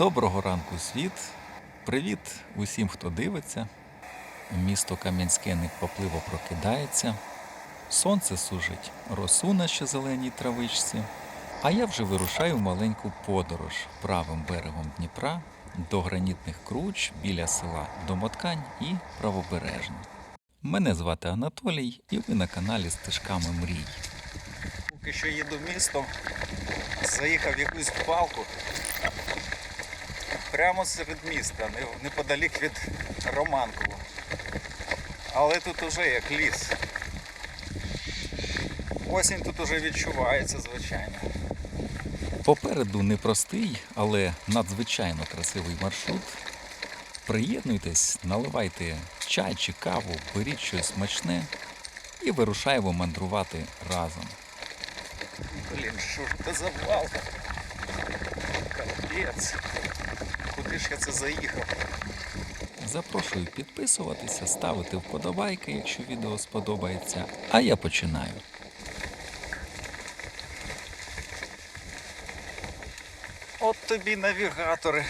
Доброго ранку, світ! Привіт усім, хто дивиться. Місто Кам'янське непопливо прокидається. Сонце сужить росу на ще зеленій травичці. А я вже вирушаю в маленьку подорож правим берегом Дніпра до гранітних круч біля села Домоткань і Правобережне. Мене звати Анатолій, і ви на каналі Стежками мрій. Поки що їду містом, заїхав якусь балку прямо серед міста, неподалік від Романкова. Але тут уже як ліс. Осінь тут уже відчувається, звичайно. Попереду непростий, але надзвичайно красивий маршрут. Приєднуйтесь, наливайте чай чи каву, беріть щось смачне і вирушаємо мандрувати разом. Блін, що ж це за балка? Капець. Я це заїхав? Запрошую підписуватися, ставити вподобайки, якщо відео сподобається. А я починаю. От тобі навігатори.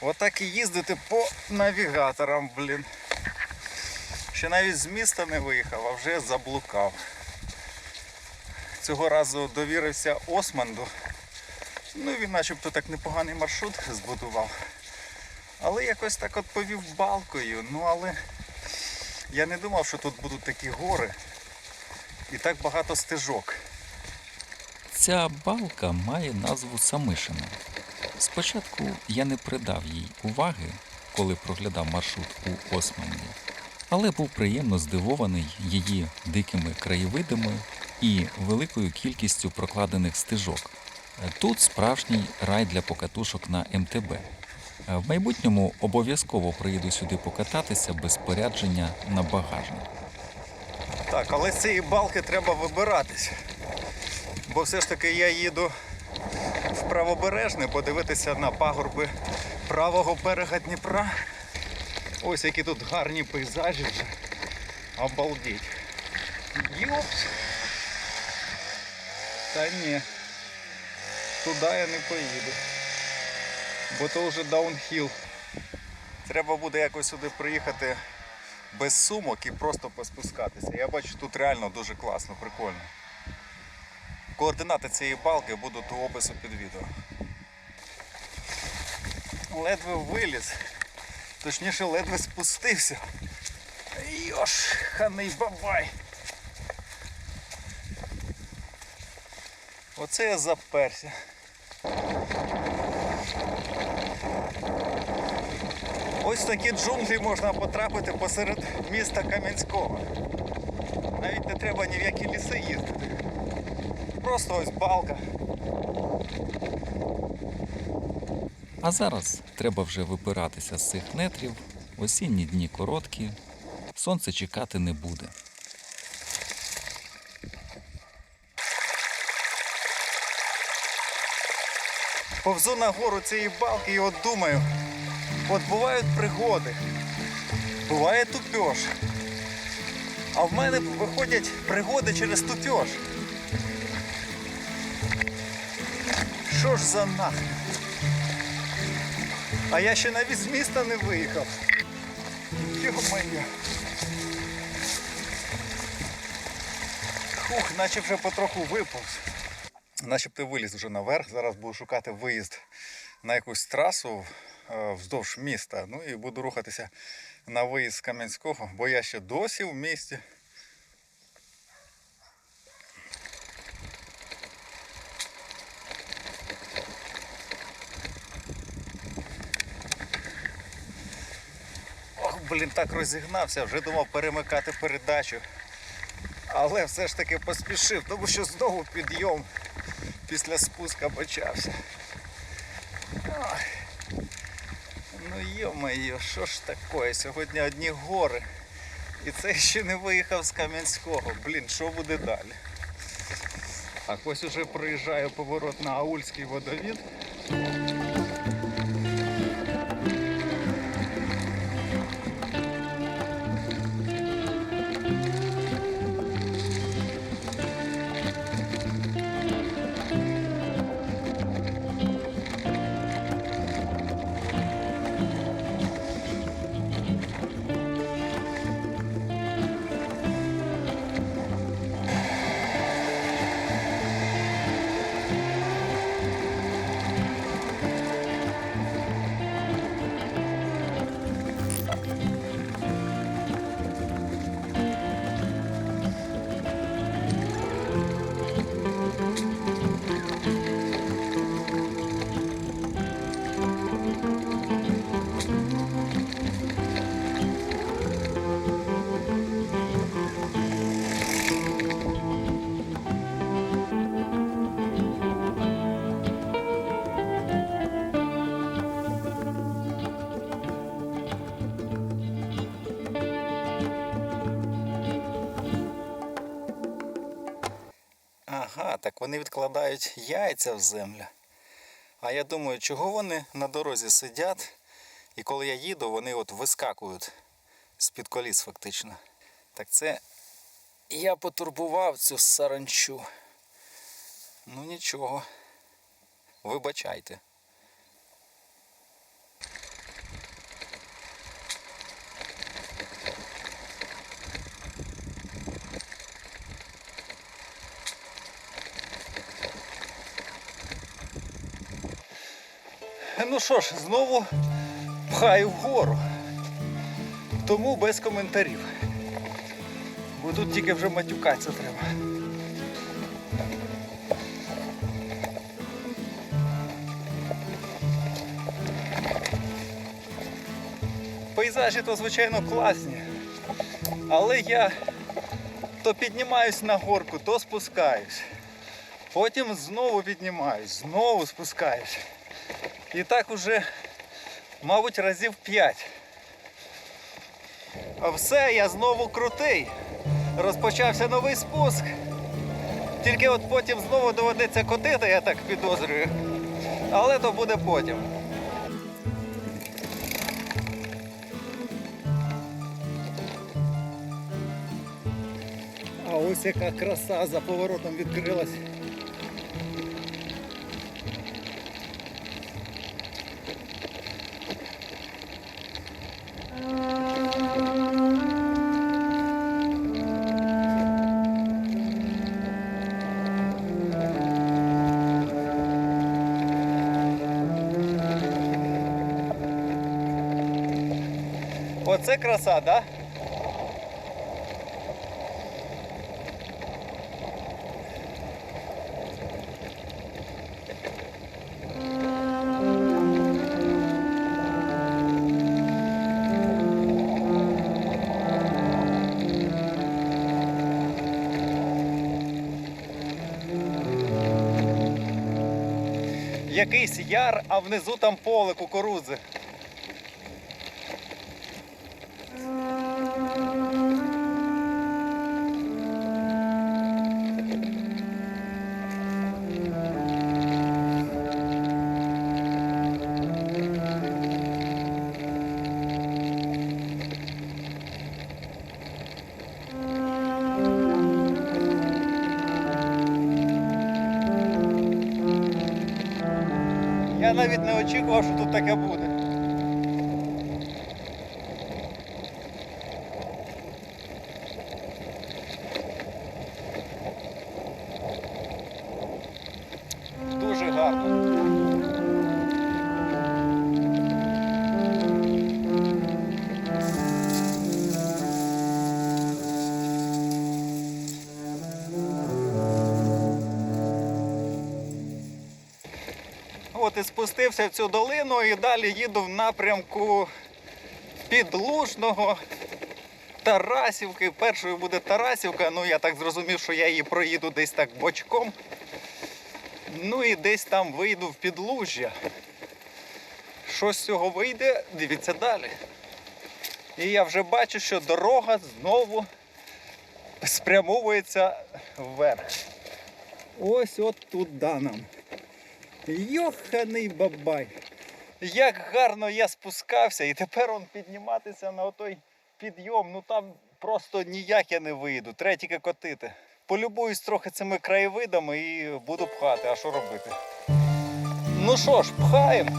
Отак і їздити по навігаторам, блін. Ще навіть з міста не виїхав, а вже заблукав. Цього разу довірився Османду. Ну він начебто так непоганий маршрут збудував. Але якось так от повів балкою. Ну але я не думав, що тут будуть такі гори і так багато стежок. Ця балка має назву Самишина. Спочатку я не придав їй уваги, коли проглядав маршрут у Османлі, але був приємно здивований її дикими краєвидами і великою кількістю прокладених стежок. Тут справжній рай для покатушок на МТБ. Е, В майбутньому обов'язково приїду сюди покататися без спорядження на багажник. Так, але з цієї балки треба вибиратись. Бо все ж таки я їду в правобережне подивитися на пагорби правого берега Дніпра. Ось які тут гарні пейзажі вже. Обалдеть. Йопс. Та ні. Туди я не поїду. Бо то вже даунхіл. Треба буде якось сюди приїхати без сумок і просто поспускатися. Я бачу, тут реально дуже класно, прикольно. Координати цієї балки будуть у опису під відео. Ледве виліз. Точніше, ледве спустився. Йош, ханий бабай. Оце я заперся. Ось такі джунглі можна потрапити посеред міста Кам'янського. Навіть не треба ні в які ліси їздити. Просто ось балка. А зараз треба вже вибиратися з цих нетрів. Осінні дні короткі, сонце чекати не буде. Повзу на гору цієї балки і от думаю, от бувають пригоди, буває тупьош. А в мене виходять пригоди через тупьош. Що ж за нахрен? А я ще навіть з міста не виїхав. Йо-моє. Хух, наче вже потроху виповз. Начебто виліз вже наверх. Зараз буду шукати виїзд на якусь трасу е, вздовж міста. Ну і буду рухатися на виїзд з Кам'янського, бо я ще досі в місті. Блін, так розігнався, вже думав перемикати передачу. Але все ж таки поспішив, тому що знову підйом після спуска почався. Ой. Ну йо-моє, що ж таке? Сьогодні одні гори. І це ще не виїхав з Кам'янського. Блін, що буде далі? Так, ось уже проїжджаю поворот на Аульський водовід. Вони відкладають яйця в землю. А я думаю, чого вони на дорозі сидять, і коли я їду, вони от вискакують з-під коліс фактично. Так це я потурбував цю саранчу. Ну нічого. Вибачайте. Що ж, знову пхаю вгору. Тому без коментарів. Бо тут тільки вже матюкатися треба. Пейзажі то, звичайно, класні. Але я то піднімаюсь на горку, то спускаюсь. Потім знову піднімаюсь, знову спускаюсь. І так уже, мабуть, разів п'ять. А все, я знову крутий. Розпочався новий спуск. Тільки от потім знову доведеться котити, я так підозрюю. Але то буде потім. А ось яка краса за поворотом відкрилась. Оце краса? Да? Якийсь яр, а внизу там поле кукурудзи. Я навіть не очікував, що тут таке буде. От спустився в цю долину і далі їду в напрямку Підлужного, Тарасівки. Першою буде Тарасівка, ну я так зрозумів, що я її проїду десь так бочком. Ну і десь там вийду в підлужжя. Що з цього вийде, дивіться далі. І я вже бачу, що дорога знову спрямовується вверх. Ось от туди нам. Йоханий бабай. Як гарно я спускався, і тепер он підніматися на отой підйом. Ну там просто ніяк я не вийду. Треба котити. Полюбуюсь трохи цими краєвидами і буду пхати. А що робити? Ну що ж, пхаємо.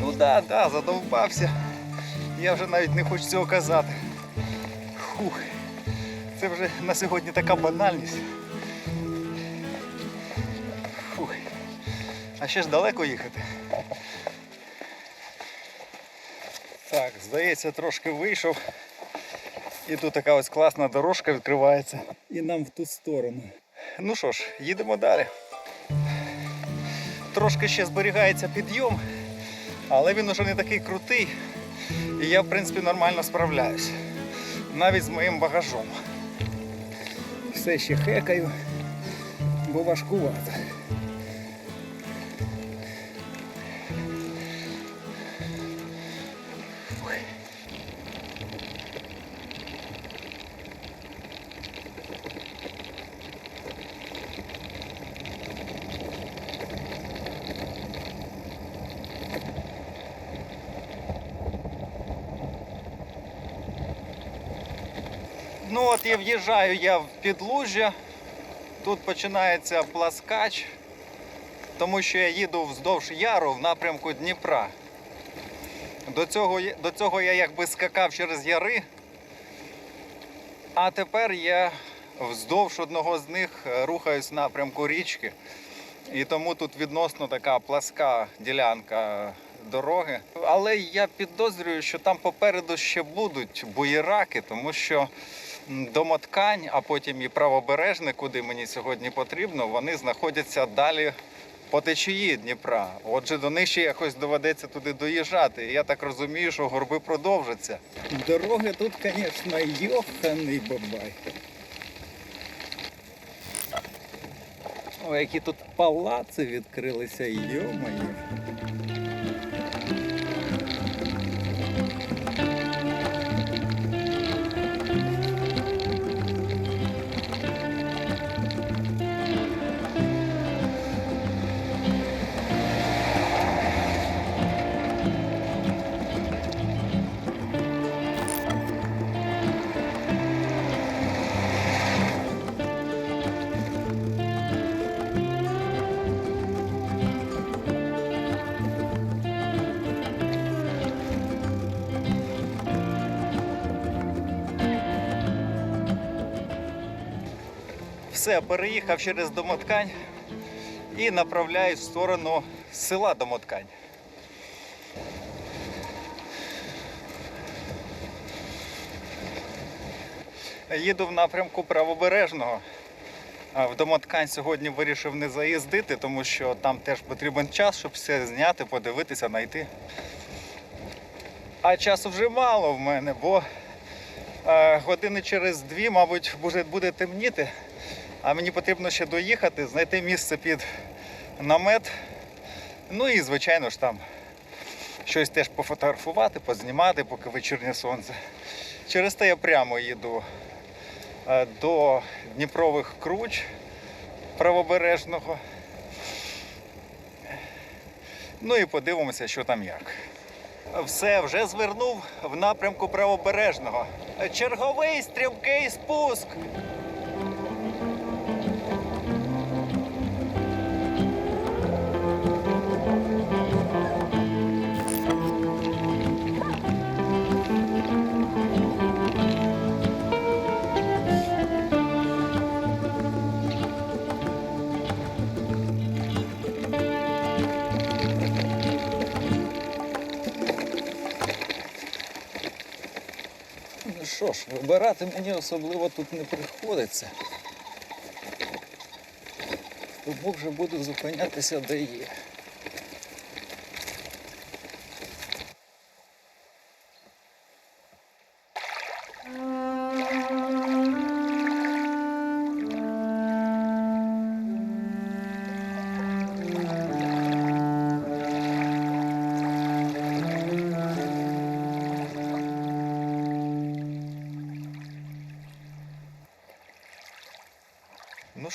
Ну да, да, задовбався. Я вже навіть не хочу цього казати. Фух, це вже на сьогодні така банальність. Фух. А ще ж далеко їхати. Так, здається, трошки вийшов. І тут така ось класна дорожка відкривається. І нам в ту сторону. Ну що ж, їдемо далі. Трошки ще зберігається підйом, але він уже не такий крутий. І я, в принципі, нормально справляюсь навіть з моїм багажом. Все ще хекаю, бо важкувато. Ну от і в'їжджаю я в підлужжя. Тут починається пласкач, тому що я їду вздовж яру в напрямку Дніпра. До цього, я- до цього я якби скакав через яри, а тепер я вздовж одного з них е, рухаюсь в напрямку річки. І тому тут відносно така пласка ділянка дороги. Але я підозрюю, що там попереду ще будуть буєраки, тому що домоткань, а потім і правобережне, куди мені сьогодні потрібно, вони знаходяться далі по течії Дніпра. Отже, до них ще якось доведеться туди доїжджати. І я так розумію, що горби продовжаться. Дороги тут, звісно, йоханий бабай. О, які тут палаци відкрилися, йомаю. Все, переїхав через Домоткань і направляюсь в сторону села Домоткань. Їду в напрямку правобережного. В Домоткань сьогодні вирішив не заїздити, тому що там теж потрібен час, щоб все зняти, подивитися, знайти. А часу вже мало в мене, бо е, години через дві, мабуть, буде темніти. А мені потрібно ще доїхати, знайти місце під намет. Ну і, звичайно ж, там щось теж пофотографувати, познімати, поки вечірнє сонце. Через те я прямо їду е, до Дніпрових круч правобережного. Ну і подивимося, що там як. Все, вже звернув в напрямку правобережного. Черговий стрімкий спуск. Що вибирати мені особливо тут не приходиться. Тому вже буду зупинятися де є.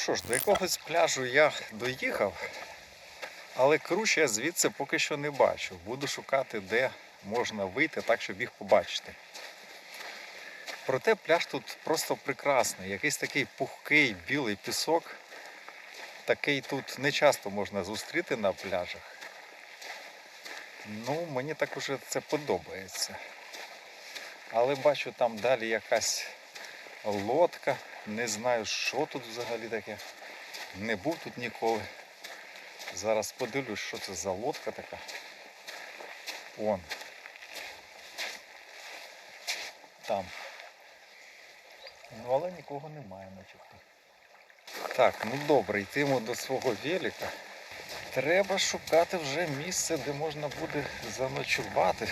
Що ж, до якогось пляжу я доїхав, але круч я звідси поки що не бачу. Буду шукати, де можна вийти так, щоб їх побачити. Проте пляж тут просто прекрасний. Якийсь такий пухкий білий пісок. Такий тут не часто можна зустріти на пляжах. Ну, мені так уже це подобається. Але бачу там далі якась лодка. Не знаю, що тут взагалі таке. Не був тут ніколи. Зараз подивлюсь, що це за лодка така. Вон. Там. Ну, але нікого немає начебто. Так, ну добре, йтимо до свого велика. Треба шукати вже місце, де можна буде заночувати.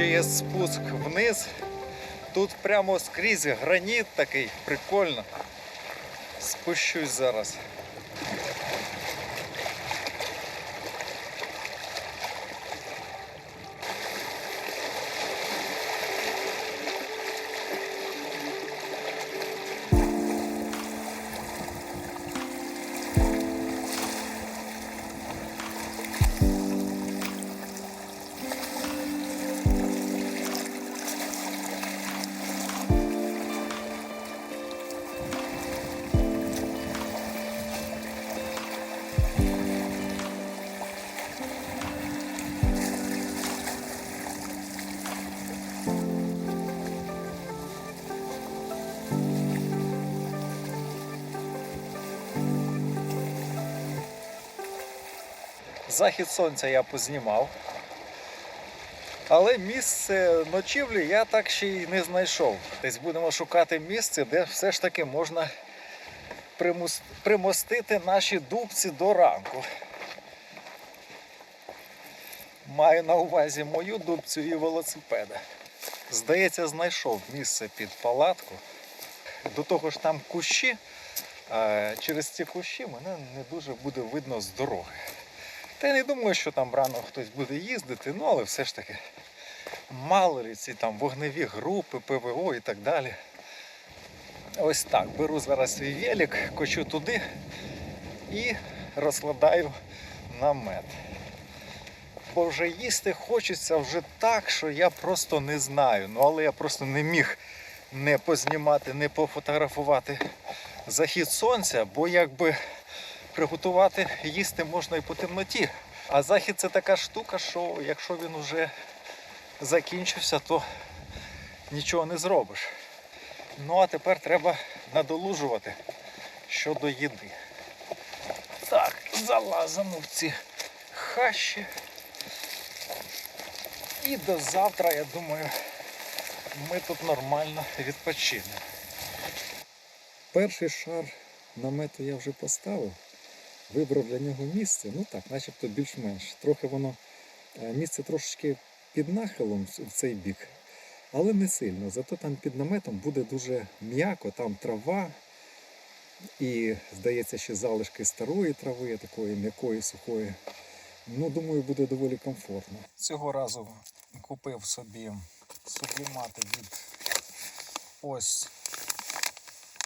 Ще є спуск вниз. Тут прямо скрізь граніт такий, прикольно. Спущусь зараз. Захід сонця я познімав. Але місце ночівлі я так ще й не знайшов. Десь будемо шукати місце, де все ж таки можна примостити наші дубці до ранку. Маю на увазі мою дубцю і велосипеда. Здається, знайшов місце під палатку. До того ж там кущі. А через ці кущі мене не дуже буде видно з дороги. Та я не думаю, що там рано хтось буде їздити, ну але все ж таки мало ли ці там вогневі групи, ПВО і так далі. Ось так. Беру зараз свій велик, кочу туди і розкладаю намет. Бо вже їсти хочеться вже так, що я просто не знаю. Ну але я просто не міг не познімати, не пофотографувати захід сонця, бо якби приготувати їсти можна і по темноті. А захід це така штука, що якщо він уже закінчився, то нічого не зробиш. Ну а тепер треба надолужувати щодо їди. Так, залазимо в ці хащі. І до завтра, я думаю, ми тут нормально відпочинемо. Перший шар намету я вже поставив. Вибрав для нього місце, ну так, начебто більш-менш. Трохи воно е, місце трошечки під нахилом в цей бік, але не сильно. Зато там під наметом буде дуже м'яко, там трава і, здається, ще залишки старої трави, такої м'якої, сухої. Ну, думаю, буде доволі комфортно. Цього разу купив собі сублімати від ось,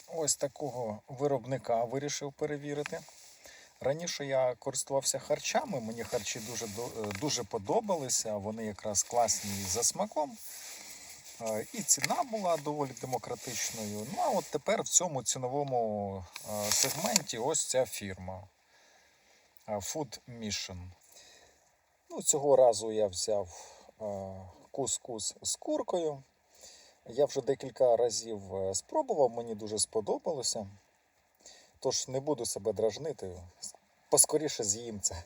ось такого виробника, вирішив перевірити. Раніше я користувався харчами, мені харчі дуже, е, дуже подобалися, вони якраз класні за смаком. Е, І ціна була доволі демократичною. Ну а от тепер в цьому ціновому е, сегменті ось ця фірма Food Mission. Ну, цього разу я взяв кускус з куркою. Я вже декілька разів спробував, мені дуже сподобалося. Тож не буду себе дражнити, поскоріше з'їм це.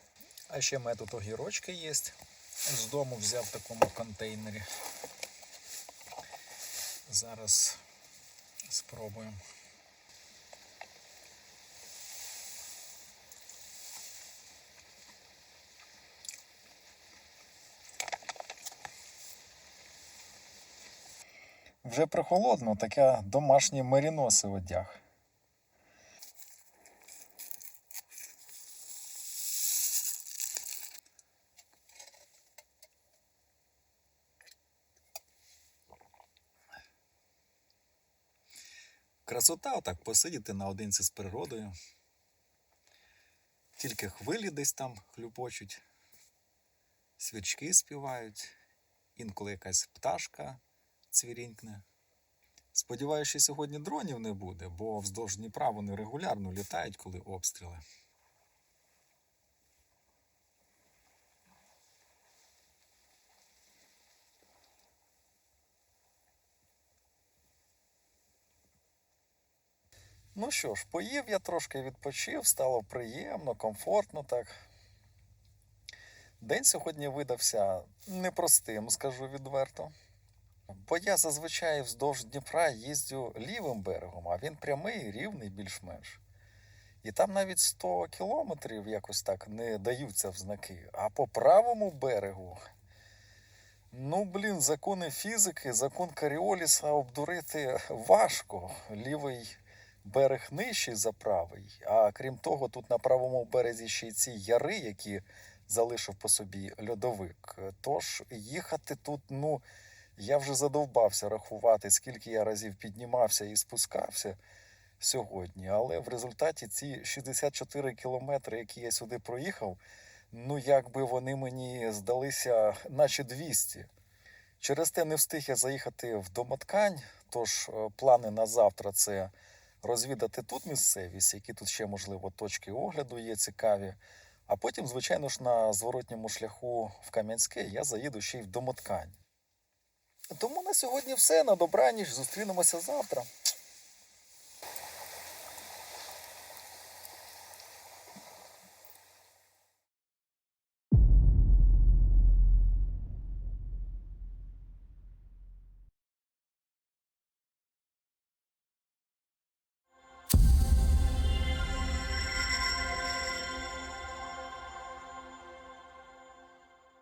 А ще в мене тут огірочки є. З дому взяв в такому контейнері. Зараз спробуємо. Вже прохолодно, таке домашні меріноси одяг. Красота отак посидіти наодинці з природою. Тільки хвилі десь там хлюпочуть, свічки співають, інколи якась пташка цвірінькне. Сподіваюся, сьогодні дронів не буде, бо вздовж Дніпра вони регулярно літають, коли обстріли. Ну що ж, поїв я трошки відпочив, стало приємно, комфортно так. День сьогодні видався непростим, скажу відверто. Бо я зазвичай вздовж Дніпра їздю лівим берегом, а він прямий, рівний більш-менш. І там навіть 100 кілометрів якось так не даються в знаки. А по правому берегу Ну, блін, закони фізики, закон Каріоліса обдурити важко. Лівий берег нижчий за правий. А крім того, тут на правому березі ще й ці яри, які залишив по собі льодовик. Тож їхати тут, ну, я вже задовбався рахувати, скільки я разів піднімався і спускався сьогодні. Але в результаті ці 64 кілометри, які я сюди проїхав, ну якби вони мені здалися, наче 200. Через те не встиг я заїхати в домоткань. Тож е, плани на завтра це розвідати тут місцевість, які тут ще, можливо, точки огляду є цікаві. А потім, звичайно ж, на зворотньому шляху в Кам'янське я заїду ще й в домоткань. Тому на сьогодні все. На добраніч. Зустрінемося завтра.